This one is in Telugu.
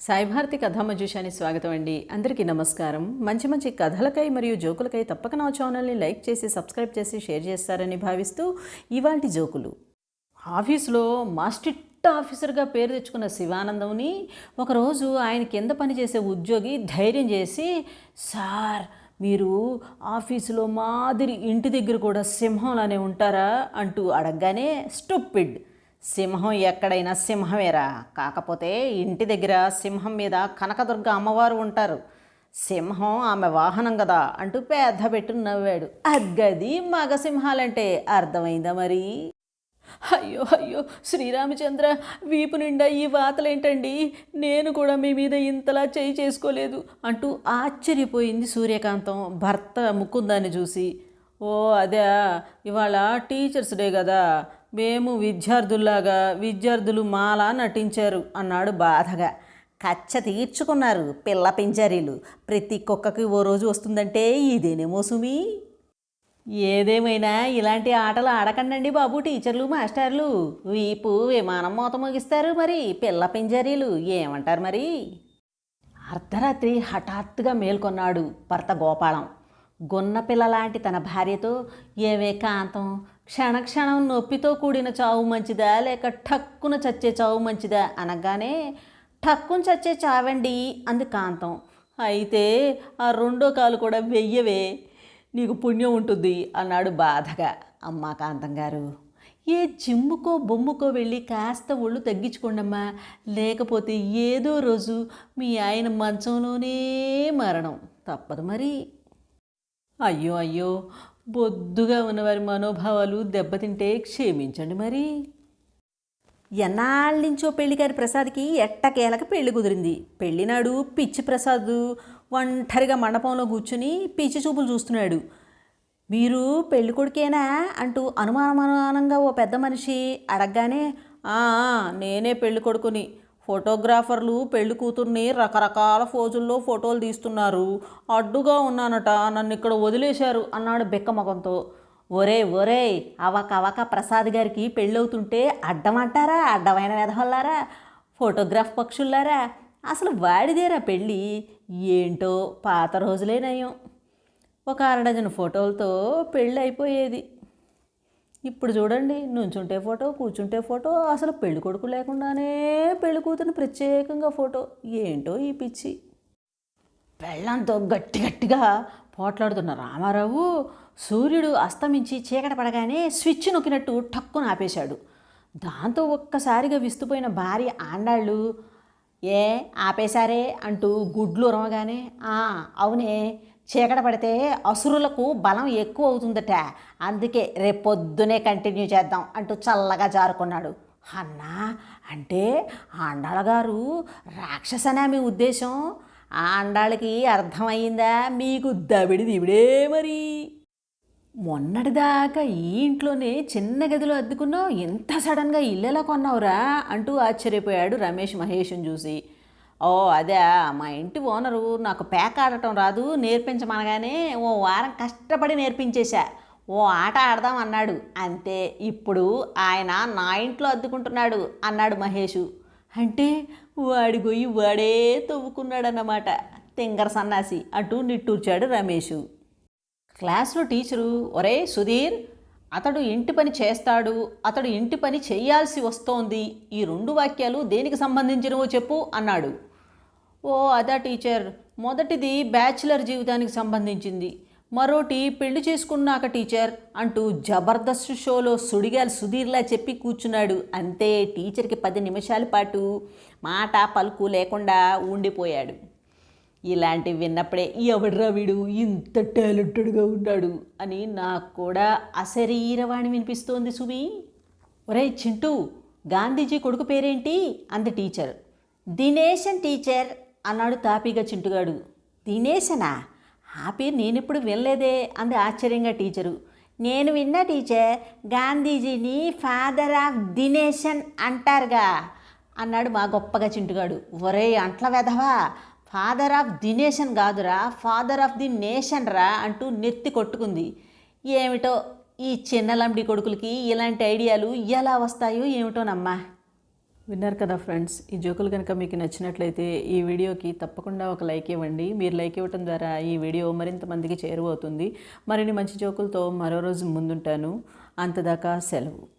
సాయిభారతి కథామజుషాని స్వాగతం అండి. అందరికీ నమస్కారం. మంచి మంచి కథలకై మరియు జోకులకై తప్పక నా ఛానల్ని లైక్ చేసి సబ్స్క్రైబ్ చేసి షేర్ చేస్తారని భావిస్తూ ఇవాల్టి జోకులు. ఆఫీసులో మాస్టిట్ ఆఫీసర్గా పేరు తెచ్చుకున్న శివానందంని ఒకరోజు ఆయన కింద పనిచేసే ఉద్యోగి ధైర్యం చేసి సార్ మీరు ఆఫీసులో మాదిరి ఇంటి దగ్గర కూడా సింహంలానే ఉంటారా? అంటూ అడగగానే స్టూపిడ్. సింహం ఎక్కడైనా సింహమేరా? కాకపోతే ఇంటి దగ్గర సింహం మీద కనకదుర్గ అమ్మవారు ఉంటారు. సింహం ఆమె వాహనం కదా అంటూ పెద్ద పెట్టు నవ్వాడు. అగ్గది మగసింహాలంటే అర్థమైందా మరి? అయ్యో అయ్యో శ్రీరామచంద్ర వీపు నిండా ఈ వాతలేంటండి నేను కూడా మీ మీద ఇంతలా చేయి చేసుకోలేదు అంటూ ఆశ్చర్యపోయింది సూర్యకాంతం. భర్త ముక్కుందాన్ని చూసి ఓ అదే ఇవాళ టీచర్స్ డే కదా మేము విద్యార్థుల్లాగా విద్యార్థులు మాలా నటించారు అన్నాడు బాధగా. కచ్చ తీర్చుకున్నారు పిల్ల పింజరీలు. ప్రతి కుక్కకి ఓ రోజు వస్తుందంటే ఇదేనేమో సుమి? ఏదేమైనా ఇలాంటి ఆటలు ఆడకండి బాబు టీచర్లు మాస్టర్లు. వీపు విమానం మూత ముగిస్తారు మరి. పిల్ల పింజరీలు ఏమంటారు మరి? అర్ధరాత్రి హఠాత్తుగా మేల్కొన్నాడు భర్త గోపాలం. గొన్న పిల్లలాంటి తన భార్యతో ఏవే కాంతం? క్షణక్షణం నొప్పితో కూడిన చావు మంచిదా? లేక ఠక్కున చచ్చే చావు మంచిదా? అనగానే ఠక్కున చచ్చే చావండి అంది కాంతం. అయితే ఆ రెండో కాలు కూడా వెయ్యవే. నీకు పుణ్యం ఉంటుంది అన్నాడు బాధగా అమ్మా కాంతం గారు. ఏ జిమ్ముకో బొమ్ముకో వెళ్ళి కాస్త ఒళ్ళు తగ్గించుకోండమ్మా. లేకపోతే ఏదో రోజు మీ ఆయన మంచంలోనే మరణం. తప్పదు మరి. అయ్యో అయ్యో బొద్దుగా ఉన్నవారి మనోభావాలు దెబ్బతింటే క్షమించండి మరి. ఎన్నాళ్ళ నుంచో పెళ్ళిగారి ప్రసాద్కి ఎట్టకేలక పెళ్ళి కుదిరింది. పెళ్ళినాడు పిచ్చి ప్రసాద్ ఒంటరిగా మండపంలో కూర్చుని పిచ్చి చూపులు చూస్తున్నాడు. మీరు పెళ్ళి కొడుకేనా అంటూ అనుమానమానంగా ఓ పెద్ద మనిషి అడగగానే నేనే పెళ్ళి కొడుకుని. ఫోటోగ్రాఫర్లు పెళ్ళి కూతుర్ని రకరకాల ఫోజుల్లో ఫోటోలు తీస్తున్నారు. అడ్డుగా ఉన్నానట నన్ను ఇక్కడ వదిలేశారు అన్నాడు బెక్కమొఖంతో ఒరే ఒరే అవకవక ప్రసాద్ గారికి పెళ్ళవుతుంటే అడ్డమంటారా? అడ్డమైన వెధవల్లారా? ఫోటోగ్రాఫ్ పక్షుల్లారా? అసలు వాడిదేరా పెళ్ళి? ఏంటో పాత రోజులే నయం. ఒక అరడజన ఫోటోలతో పెళ్ళి అయిపోయేది ఇప్పుడు చూడండి నుంచుంటే ఫోటో కూర్చుంటే ఫోటో అసలు పెళ్ళి కొడుకు లేకుండానే పెళ్ళి కూతురు ప్రత్యేకంగా ఫోటో. ఏంటో ఈ పిచ్చి. పెళ్ళంతో గట్టి గట్టిగా పోట్లాడుతున్న రామారావు సూర్యుడు అస్తమించి చీకట పడగానే స్విచ్ నొక్కినట్టు టక్కున ఆపేశాడు. దాంతో ఒక్కసారిగా విస్తుపోయిన భార్య ఆండాళ్ళు ఏ ఆపేశారే అంటూ గుడ్లు ఉరవగానే "ఆ, అవునే చీకట పడితే అసురులకు బలం ఎక్కువ అవుతుందట. అందుకే రేపొద్దునే కంటిన్యూ చేద్దాం అంటూ చల్లగా జారుకున్నాడు. అన్నా అంటే ఆండాళ్ళ గారు రాక్షసనే మీ ఉద్దేశం? ఆ ఆండాళ్ళకి అర్థమయ్యిందా? మీకు దబిడి దివిడే మరి. మొన్నటిదాకా ఈ ఇంట్లోనే చిన్న గదిలో అద్దుకున్నావు. ఇంత సడన్గా ఇల్లు ఎలా కొన్నావురా అంటూ ఆశ్చర్యపోయాడు రమేష్ మహేష్ని చూసి. ఓ అదే మా ఇంటి ఓనరు నాకు పేక ఆడటం రాదు నేర్పించమనగానే ఓ వారం కష్టపడి నేర్పించేశా. ఓ ఆట ఆడదాం అన్నాడు. అంతే ఇప్పుడు ఆయన నా ఇంట్లో అద్దుకుంటున్నాడు అన్నాడు మహేషు. అంటే వాడి గొయ్యి వాడే తవ్వుకున్నాడన్నమాట తింగర సన్నాసి అంటూ నిట్టూర్చాడు రమేషు. క్లాస్లో టీచరు ఒరే సుధీర్ అతడు ఇంటి పని చేస్తాడు అతడు ఇంటి పని చేయాల్సి వస్తోంది ఈ రెండు వాక్యాలు దేనికి సంబంధించినవో చెప్పు అన్నాడు. ఓ అదా టీచర్. మొదటిది బ్యాచిలర్ జీవితానికి సంబంధించింది. మరోటి పెళ్ళి చేసుకున్నాక టీచర్ అంటూ జబర్దస్త్ షోలో సుడిగాలి సుధీర్లా చెప్పి కూర్చున్నాడు. అంతే టీచర్కి పది నిమిషాల పాటు మాట పలుకు లేకుండా ఉండిపోయాడు. ఇలాంటివి విన్నప్పుడే ఎవడ్రా వీడు? ఇంత టాలెంటెడ్గా ఉన్నాడు అని నాకు కూడా అశరీరవాణి వినిపిస్తోంది సుమి. ఒరే చింటూ గాంధీజీ కొడుకు పేరేంటి? అంది టీచర్. దినేశన్ టీచర్. అన్నాడు తాపీగా చింటుగాడు. దినేశనా ఆ పేరు నేనెప్పుడు వినలేదే అంది ఆశ్చర్యంగా టీచరు. నేను విన్నా టీచర్ గాంధీజీని ఫాదర్ ఆఫ్ దినేశన్ అంటారుగా అన్నాడు మా గొప్పగా చింటుగాడు. ఒరే అంట్ల వెధవా! ఫాదర్ ఆఫ్ దినేషన్ కాదురా ఫాదర్ ఆఫ్ ది నేషన్ రా అంటూ నెత్తి కొట్టుకుంది. ఏమిటో ఈ చిన్న లంబడి కొడుకులకి ఇలాంటి ఐడియాలు ఎలా వస్తాయో ఏమిటోనమ్మా? విన్నారు కదా ఫ్రెండ్స్ ఈ జోకులు కనుక మీకు నచ్చినట్లయితే ఈ వీడియోకి తప్పకుండా ఒక లైక్ ఇవ్వండి. మీరు లైక్ ఇవ్వటం ద్వారా ఈ వీడియో మరింత మందికి చేరువవుతుంది. మరిన్ని మంచి జోకులతో మరో రోజు ముందుంటాను. అంతదాకా సెలవు.